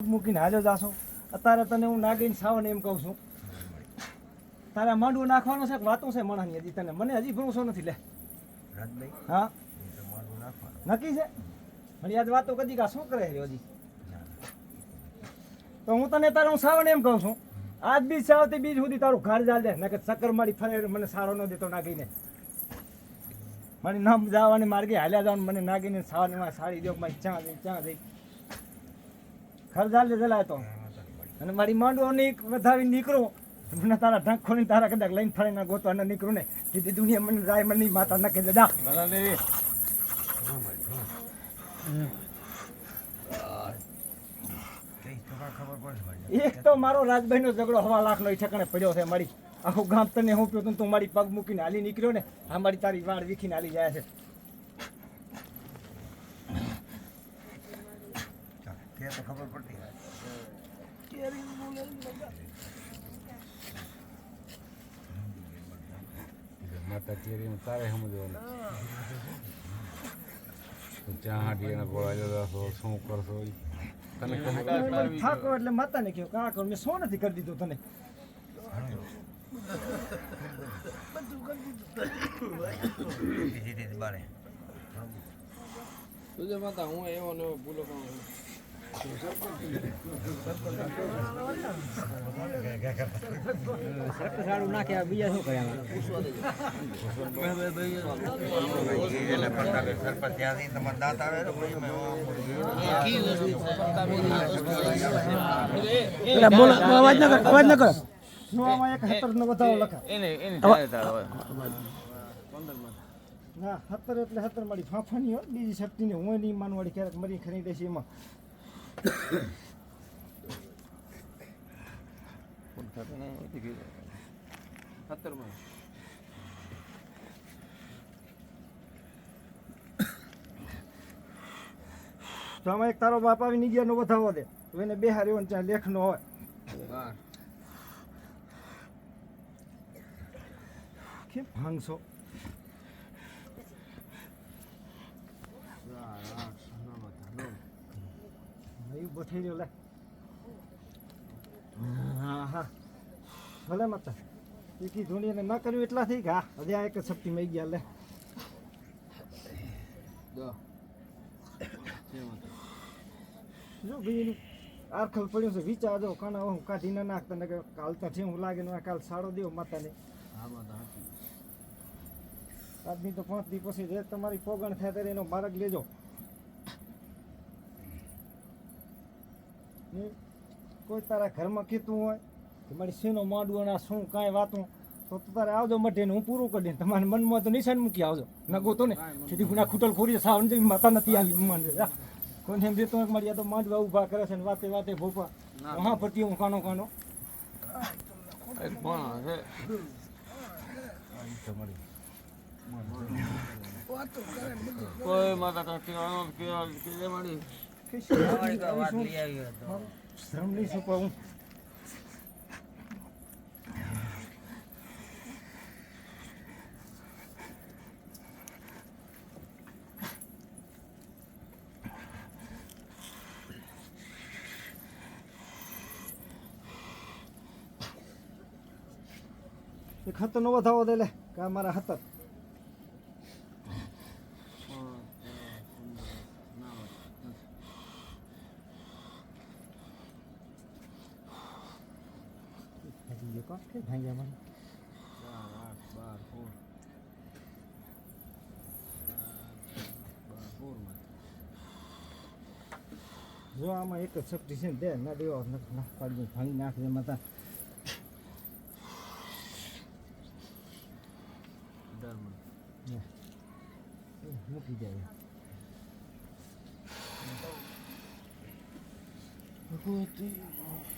મૂકીને હાજર જાશો. અત્યારે તને હું નાગીન સાવન એમ કહું છું. તારે માંડવું નાખવાનો છે વાતો છે મણાની હજી તને? મને હજી ભરોસો નથી લે. હા. મારું નક્કી છે? યાદ વાતો કદી કા શું કરે હજી? તો હું તને તારે હું સાવન એમ કહું છું. આજ બીજ સાવતી બીજ સુધી તારું ઘર જાલ દે. નકે ચક્કર મારી ફરે મને સારો ન દેતો નાગીને. મને નામ જવાની માર્ગે હાલ્યા જવાનું મને નાગીને સાવન સાડી દો મારી ચા દઈ ચા દઈ દે જલાય તો. અને મારી માંડવો ની વધાવી નીકળું. મને તારા ઢંક ખોલી તારા કદાચ લઈને ફરીને ગોતો અને નીકળું ને. દીદી દુનિયા મને રાય મને માતા નખી દાદા એક તો મારો રાજભાઈનો ઝઘડો હવા લાખ નો ઠેકાણે પડ્યો છે મારી. આખું ગામ તને હું પીવું તું મારી પગ મૂકીને હાલી નીકળ્યો ને. આ મારી તારી વાળ વીખીને હાલી જાય છે. ચાલ તો ખબર પડતી હોય. માતા ચેરીને તારે સમજવાનું. ચા હાટી એના ગોળા જશો શું કરશો તમે થાકો એટલે માતાને કહ્યું કાં કરો મેં શું નથી કરી દીધું તને? તુજે માતા હું એવો ને એવો ભૂલો કહું આવે તો પછી મેં બોલો અવાજ ન કર અવાજ ન કરો. શું આમાં એક હતરનો વધારો લખા એને એને ના હતર એટલે હતર મારી ફાફાની હોય બીજી શક્તિને હું નહીં માનવાડી ક્યારેક મરી ખરી દેશે એમાં. એક તારો બાપ આવી નીગ્યાનો વધાવો દે. તો એને બે હારી ને ત્યાં લેખનો હોય. કે ભાંગશો? એવું બઠી રહ્યો લે. હા હા. ભલે માતા. એકી ધૂણી એને ના કર્યું એટલા થઈ ગયા હવે આ એક જ શક્તિ મળી ગયા લે. જો ભાઈ આરખલ પડ્યું છે વિચારજો કાના હું કાઢી ના નાખતા ને કાલ તો હું લાગે ને કાલ સાડો દેવો માતાને. હા માતા તો પાંચ દી પછી જે તમારી પોગણ થાય ત્યારે એનો માર્ગ લેજો. કોઈ તારા ઘરમાં કીધું હોય કે મારી શેનો માંડવો અને શું કાંઈ વાતું તો તું તારે આવજો મઢીને હું પૂરું કરી દઈને તમારા મનમાં તો નિશાન મૂકી આવજો. નગો તો ને. સીધી ગુના ખૂટલ ખોરી સાવ માતા નથી આવી માન જા. કોઈને એમ દેતો હોય મારી તો માંડવા ઊભા કરે છે ને વાતે વાતે ભોપા. વહા પડતી હું કાનો કાનો. એક કોઈ માતા કાકી કે કે મારી. શ્રમ કહું એ ખતરનો વધાવો દે લે કે આ મારા બીજો કોણ કે ભાઈ મને બાર ફોર જો આમાં એક જ શક્તિ છે ને બે ના દેવા નાખ પાડી ભાંગી નાખ દે માતા મૂકી જાય ભગવતી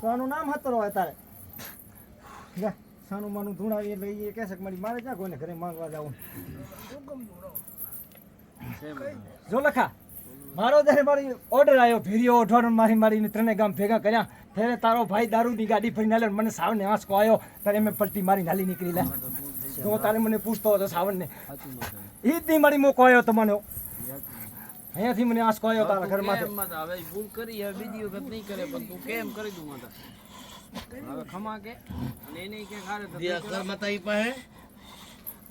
તો નામ હતરો હોય તારે. લે, સાનું માનું ધૂણાવી એટલે એ કહેશે કે મારી મારે ક્યાં કોઈને ઘરે માંગવા જવું? જો લખા, મારો જ્યારે મારી ઓર્ડર આવ્યો ભેરીઓ ઓઢવાનો મારી મારીને ત્રણે ગામ ભેગા કર્યા, ત્યારે તારો ભાઈ દારૂની ગાડી ફરીને આલ્યો ને મને સાવને આંસકો આવ્યો ત્યારે મેં પલટી મારી નાલી નીકળી લે. તો તારે મને પૂછતો હતો સાવનને. એ જ નહીં મારી મોકો આવ્યો તમને અહીંયાથી મને આંસકો આવ્યો તારા ઘરમાંથી કેમ માતા હવે ભૂલ કરી હવે બીજી વખત નહીં કરે પણ તું કેમ કરી દઉં માતા. હવે ખમા કે અને એને કે ખારે તો જે અકર મતાઈ પાહે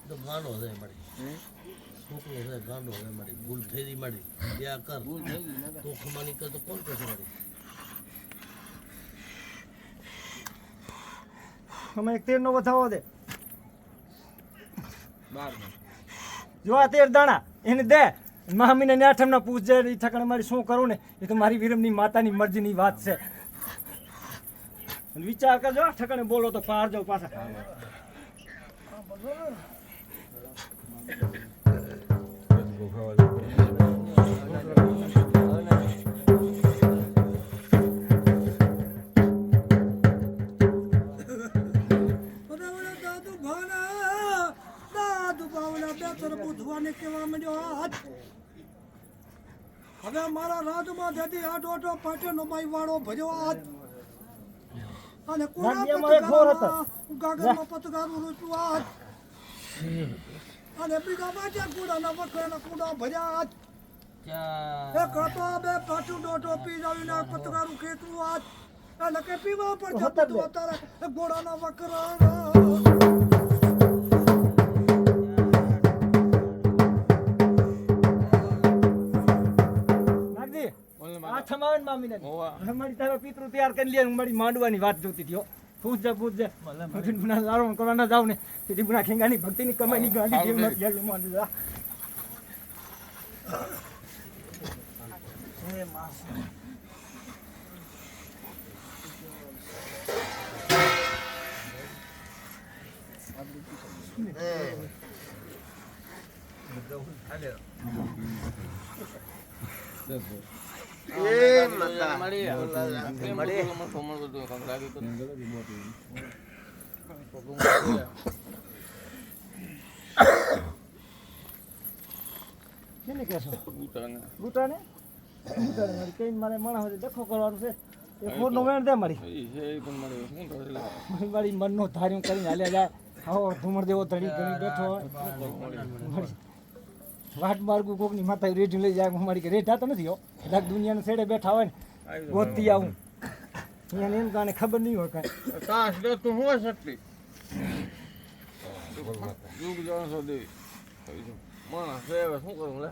તો ગાંડો છે મારી. છોકરો છે ગાંડો છે મારી. ભૂલ થઈ મારી. જે કર. ભૂલ થઈ ગઈ તો ખમાની કર તો કોણ કરશે મારી? તમે એક તેરનો વધાવો દે. બાર જો આ તેર દાણા એને દે. મહામીને ને આઠમના પૂછજે એ ઠકાણે મારી શું કરું ને? એ તો મારી વિરમની માતાની મરજીની વાત છે. વિચાર કરજો, ઠકાણે બોલો તો પાર જાવ પાછા. મારા રાજમાં જતી આ ડોટો પાટેનો માઈ વાળો ભજવા હાથ અને ઘોર હતો. ગાગરમાં પતગારું રૂચું હાથ અને બીજા બાજા કુડાના વખરાના કુડા ભજ્યા હાથ એ કતો બે પાછું ડોટો પી જાવીને પતગારું ખેતરું હાથ એટલે કે પીવા પર તો હતા જ બે. તારે ઘોડાના વકરા આઠમ આવે ને મામીને હોવા. હવે મારી તારો પિતૃ તૈયાર કરી લે હું મારી માંડવાની વાત જોતી હતી હો. પૂછજે પૂછજે ભગવાન ગુના લાડો કરવાના જાવ ને તેથી ગુના ખેંગાની ભક્તિની કમાઈની ગાડી જેવું નથી માંડવા એ મતા મળી કેમ મળી મને બધું કામ તો કેને કહેશો? ઉતાને બુટાને બુટાને મારી. કઈ મારે માણસ હોય ડખો કરવાનું છે. એ વેણ દે મારી. એ પણ મળી શું તો મારી મનનો ધાર્યું કરીને હાલ્યા જાય આવો ધુમર દેવો ધડી ઘણી બેઠો હોય. વાટ માર્ગું કોકની માથા રેઢી લઈ જાય હું મારી કે રેઢા તો નથી હો. કદાચ દુનિયાના છેડે બેઠા હોય ને ગોતી આવું. એને એમ કારણે ખબર નહીં હોય કાંઈ. તાસ દે તું હું શકતી યુગ જાણસો દે માણસ છે હવે શું કરું લે?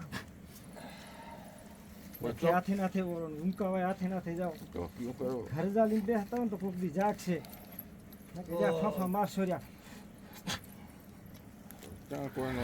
હાથે નાથે ઊંકાવાય હાથે નાથે જાઓ. તો શું કરું? ઘર જા લઈને બેસતા હોય ને તો કોક દી નકર જ્યાં ફાફા મારશો રહ્યા ત્યાં કોઈનો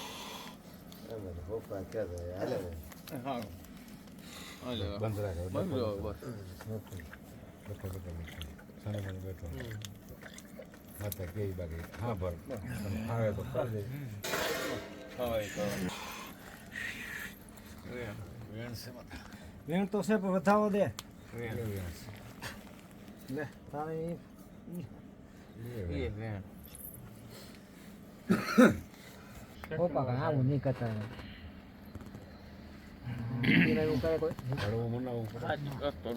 હા ભર આવે તો વેણ તો છે પણ વધાવો દે લે તારે એ વેણ હળવું મનાવવું પડે આજ રસ્તો